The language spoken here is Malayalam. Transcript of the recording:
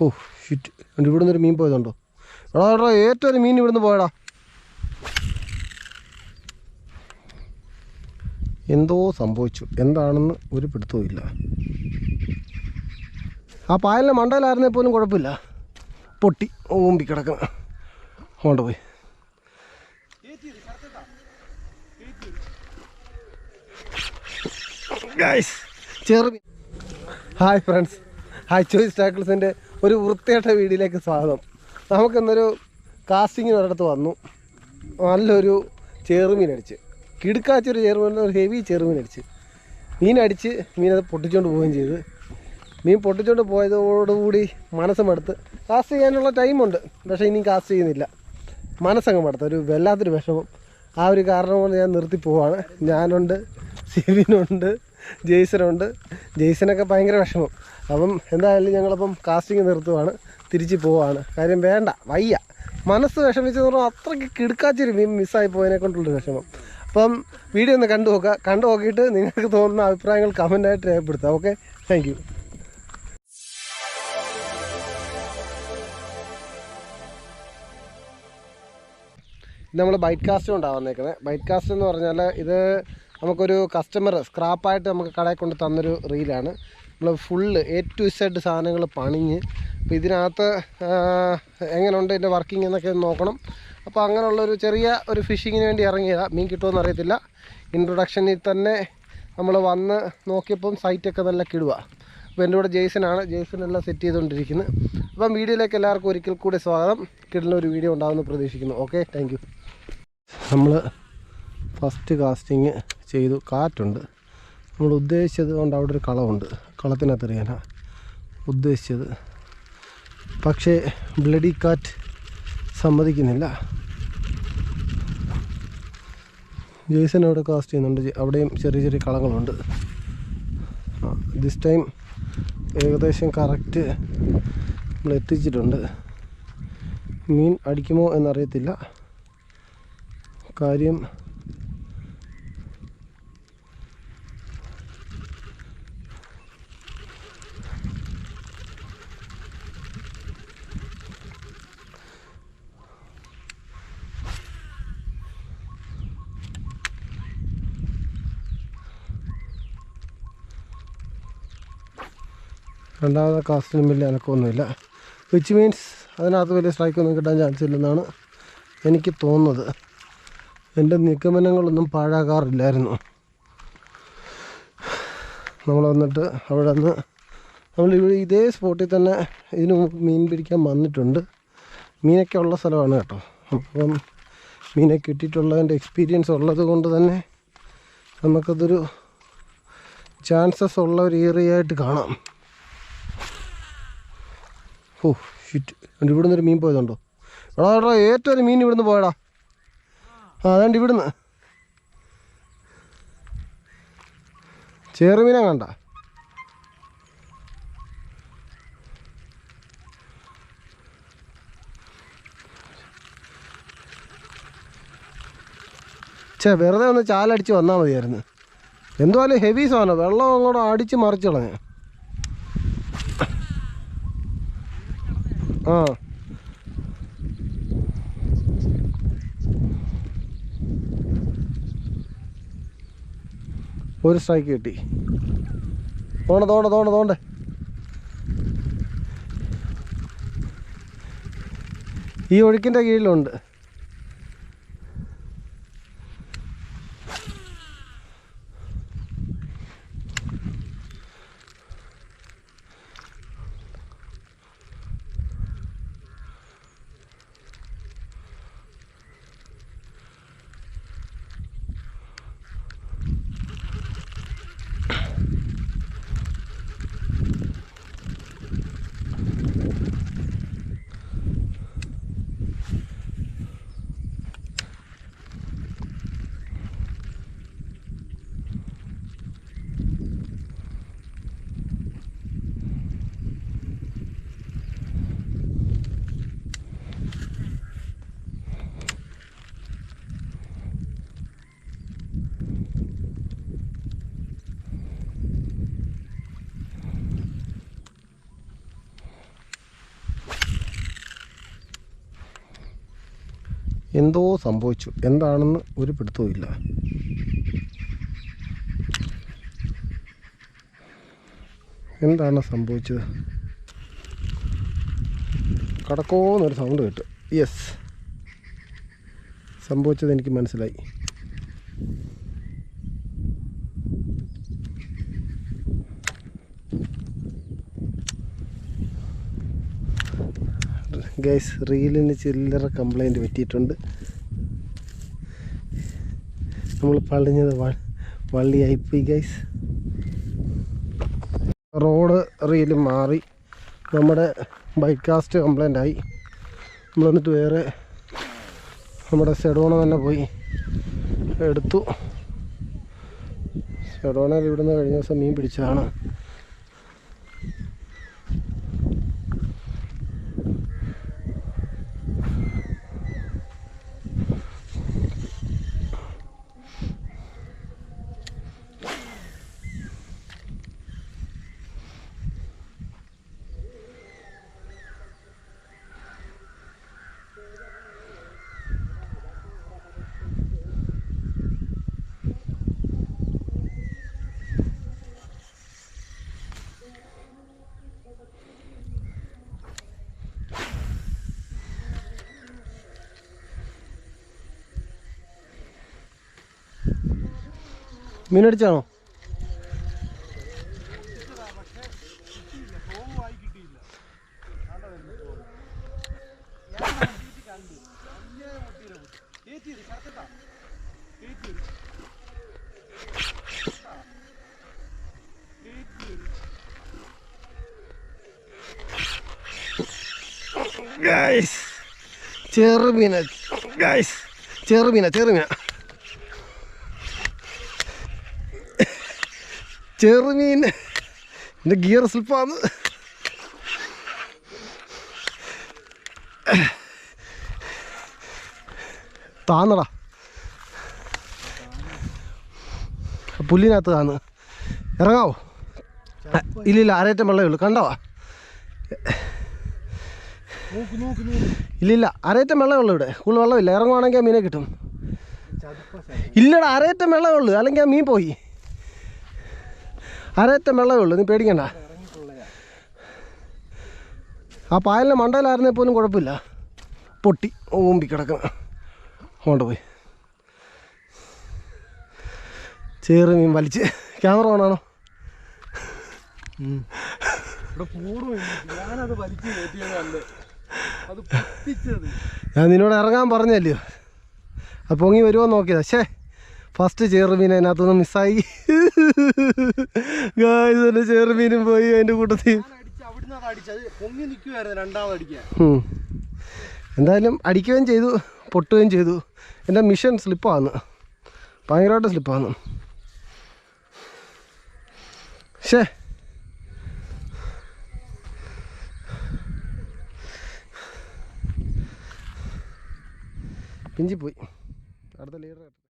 ഓ ഷിറ്റ് എന്റെ ഇവിടെ നിന്നൊരു മീൻ പോയതുണ്ടോ? എടാ എടാ ഏറ്റവും മീൻ ഇവിടുന്ന് പോയടാ. എന്തോ സംഭവിച്ചു. എന്താണെന്ന് ഒരു പിടുത്തവും ഇല്ല. ആ പായലിന്റെ മണ്ടയിലായിരുന്നേ പോലും കുഴപ്പമില്ല. പൊട്ടി ഓമ്പി കിടക്കണം. അങ്ങോട്ട് പോയി. ചെറു ഹായ് ഫ്രണ്ട്സ് ഹായ് ചോയ്സ് ടാക്കിൾസിന്റെ ഒരു വൃത്തിയായിട്ട വീടിലേക്ക് സ്വാഗതം. നമുക്കിന്നൊരു കാസ്റ്റിങ്ങിന് ഒരിടത്ത് വന്നു. നല്ലൊരു ചെറുമീൻ അടിച്ച്. കിടുക്കാച്ചൊരു ചെറുമീൻ ഒരു ഹെവി ചെറുമീൻ അടിച്ച്. മീൻ അടിച്ച് മീനത് പൊട്ടിച്ചുകൊണ്ട് പോവുകയും ചെയ്ത്. മീൻ പൊട്ടിച്ചുകൊണ്ട് പോയതോടുകൂടി മനസ്സ് മടുത്ത് കാസ്റ്റ് ചെയ്യാനുള്ള ടൈമുണ്ട് പക്ഷേ ഇനിയും കാസ്റ്റ് ചെയ്യുന്നില്ല. മനസ്സങ്ങ് മടുത്ത. ഒരു വല്ലാത്തൊരു വിഷമം. ആ ഒരു കാരണം കൊണ്ട് ഞാൻ നിർത്തി പോവാണ്. ഞാനുണ്ട് സിവിനുണ്ട് ജെയ്സനുണ്ട്. ജെയ്സനൊക്കെ ഭയങ്കര വിഷമം. അപ്പം എന്തായാലും ഞങ്ങളപ്പം കാസ്റ്റിംഗ് നിർത്തുവാണ്. തിരിച്ച് പോവാണ്. കാര്യം വേണ്ട വയ്യ. മനസ്സ് വിഷമിച്ചെന്ന് പറഞ്ഞാൽ അത്രയ്ക്ക് കിടുക്കാച്ചൊരു മീൻ മിസ്സായി പോയതിനെ കൊണ്ടുള്ളൊരു വിഷമം. അപ്പം വീഡിയോ ഒന്ന് കണ്ടു നോക്കുക. കണ്ടു നോക്കിയിട്ട് നിങ്ങൾക്ക് തോന്നുന്ന അഭിപ്രായങ്ങൾ കമന്റായിട്ട് രേഖപ്പെടുത്താം. ഓക്കെ താങ്ക് നമ്മൾ ബൈറ്റ് കാസ്റ്റ് കൊണ്ടാണ് ബൈറ്റ് കാസ്റ്റ് എന്ന് പറഞ്ഞാൽ ഇത് നമുക്കൊരു കസ്റ്റമർ സ്ക്രാപ്പായിട്ട് നമുക്ക് കടയിൽ കൊണ്ട് തന്നൊരു റീലാണ് നമ്മൾ ഫുള്ള് എ ടു സെഡ് സാധനങ്ങൾ പണിഞ്ഞ് അപ്പോൾ ഇതിനകത്ത് എങ്ങനെയുണ്ട് ഇതിന്റെ വർക്കിംഗ് എന്നൊക്കെ നോക്കണം. അപ്പോൾ അങ്ങനെയുള്ളൊരു ചെറിയ ഒരു ഫിഷിങ്ങിന് വേണ്ടി ഇറങ്ങിയതാണ് മീൻ കിട്ടുമെന്ന് അറിയത്തില്ല. ഇൻട്രൊഡക്ഷനിൽ തന്നെ നമ്മൾ വന്ന് നോക്കിയപ്പം സൈറ്റൊക്കെ നല്ല കിടുക അപ്പോൾ എന്റെ കൂടെ ജെയ്സനാണ് ജെയ്സൺ എല്ലാം സെറ്റ് ചെയ്തുകൊണ്ടിരിക്കുന്നത് അപ്പം വീഡിയോയിലേക്ക് എല്ലാവർക്കും ഒരിക്കൽ കൂടി സ്വാഗതം. ഒരു വീഡിയോ ഉണ്ടാകുമെന്ന് പ്രതീക്ഷിക്കുന്നു. ഓക്കെ താങ്ക് നമ്മൾ ഫസ്റ്റ് കാസ്റ്റിങ് ചെയ്തു. കാറ്റുണ്ട്. നമ്മൾ ഉദ്ദേശിച്ചത് കൊണ്ട് അവിടെ ഒരു കളമുണ്ട് കളത്തിനകത്ത് എറിയാനാണ് ഉദ്ദേശിച്ചത്. പക്ഷേ ബ്ലഡി കാറ്റ് സമ്മതിക്കുന്നില്ല. ജേസൺ അവിടെ കാസ്റ്റ് ചെയ്യുന്നുണ്ട്. അവിടെയും ചെറിയ ചെറിയ കളങ്ങളുണ്ട്. ദിസ് ടൈം ഏകദേശം കറക്റ്റ് നമ്മൾ എത്തിച്ചിട്ടുണ്ട്. മീൻ അടിക്കുമോ എന്നറിയത്തില്ല. കാര്യം രണ്ടാമത്തെ കാസ്റ്റിലും വലിയ അനക്കമൊന്നുമില്ല. വിച്ച് മീൻസ് അതിനകത്ത് വലിയ സ്ട്രൈക്കൊന്നും കിട്ടാൻ ചാൻസ് ഇല്ലെന്നാണ് എനിക്ക് തോന്നുന്നത്. എന്റെ നിഗമനങ്ങളൊന്നും പാഴാകാറില്ലായിരുന്നു. നമ്മൾ വന്നിട്ട് അവിടെ നിന്ന് നമ്മൾ ഇവിടെ ഇതേ സ്പോട്ടിൽ തന്നെ ഇതിന് മീൻ പിടിക്കാൻ വന്നിട്ടുണ്ട്. മീനൊക്കെ ഉള്ള സ്ഥലമാണ് കേട്ടോ. അപ്പം മീനെ കിട്ടിയിട്ടുള്ളതിന്റെ എക്സ്പീരിയൻസ് ഉള്ളത് കൊണ്ട് തന്നെ നമുക്കതൊരു ചാൻസസ് ഉള്ള ഒരു ഏരിയ ആയിട്ട് കാണാം. ഓ ഷിറ്റ് എന്റെ ഇവിടുന്ന് ഒരു മീൻ പോയതുണ്ടോ? എടാ എടാ ഏറ്റവും ഒരു മീൻ ഇവിടുന്ന് പോയടാ. ആ അതാണ്ട് ഇവിടുന്ന്. ചെറുമീനെ കണ്ട. ചേ വെറുതെ ഒന്ന് ചാലടിച്ച് വന്നാൽ മതിയായിരുന്നു. എന്തുവാലും ഹെവി സാധനം. വെള്ളം അങ്ങോട്ട് അടിച്ച് മറിച്ച് കളഞ്ഞു. ആ. ഒരു സ്ട്രൈക്ക് കിട്ടി. തോണ്ട തോണ്ട തോണ്ട തോണ്ട. ഈ ഒഴുക്കിന്റെ കീഴിലുണ്ട്. എന്തോ സംഭവിച്ചു. എന്താണെന്ന് ഒരു പിടുത്തവും എന്താണ് സംഭവിച്ചത്? കടക്കോന്നൊരു സൗണ്ട് കേട്ടു. യെസ് സംഭവിച്ചത് എനിക്ക് മനസ്സിലായി. ഗൈസ് റീലിന് ചില്ലറ കംപ്ലൈന്റ് പറ്റിയിട്ടുണ്ട്. നമ്മൾ പളിഞ്ഞത് വള്ളിയായിപ്പോയി ഗൈസ് റോഡ് റീൽ മാറി. നമ്മുടെ ബൈക്കാസ്റ്റ് കംപ്ലൈന്റ് ആയി. നമ്മൾ എന്നിട്ട് വേറെ നമ്മുടെ സെഡോണ തന്നെ പോയി എടുത്തു. സെഡോണയിൽ ഇവിടുന്ന് കഴിഞ്ഞ ദിവസം മീൻ പിടിച്ചതാണ്. മീനടിച്ചാണോ ചെറുമീന ഗൈസ് ചെറുമീന ചെറുമീന ചെറുമീൻ. എന്റെ ഗിയർ സ്ലിപ്പാന്ന്. താന്നടാ. പുല്ലിനകത്ത് താന്ന്. ഇറങ്ങാവോ? ഇല്ലില്ല അരയറ്റം വെള്ളമേ ഉള്ളൂ. കണ്ടവാ ഇല്ലില്ല അരയറ്റം വെള്ളമേ ഉള്ളൂ ഇവിടെ. കൂടുതൽ വെള്ളമില്ല. ഇറങ്ങുവാണെങ്കിൽ ആ മീനെ കിട്ടും. ഇല്ലടാ അരയറ്റം വെള്ളമേ ഉള്ളൂ. അല്ലെങ്കിൽ ആ മീൻ പോയി. അരയറ്റം വെള്ളമേ ഉള്ളൂ നീ പേടിക്കണ്ട. ആ പായലിന്റെ മണ്ടയിലായിരുന്നേ പോലും കുഴപ്പമില്ല. പൊട്ടി ഓമ്പി കിടക്കണം കൊണ്ടുപോയി പോയി. ചേറ് മീൻ വലിച്ച്. ക്യാമറ ഓണാണോ? ഞാൻ നിന്നോട് ഇറങ്ങാൻ പറഞ്ഞല്ലോ അത് പൊങ്ങി വരുമോ നോക്കിയതാ. ശേ ഫസ്റ്റ് ചെറുമീൻ അതിനകത്തുനിന്ന് മിസ്സായി ഗായ്സ് എന്റെ ചേറുമീനും പോയി അതിന്റെ കൂട്ടത്തിൽ. എന്തായാലും അടിക്കുകയും ചെയ്തു പൊട്ടുകയും ചെയ്തു. എന്റെ മിഷൻ സ്ലിപ്പാന്ന് ഭയങ്കരമായിട്ട് സ്ലിപ്പാന്ന് ശേ പിഞ്ചിപ്പോയി. അടുത്ത ലീഡർ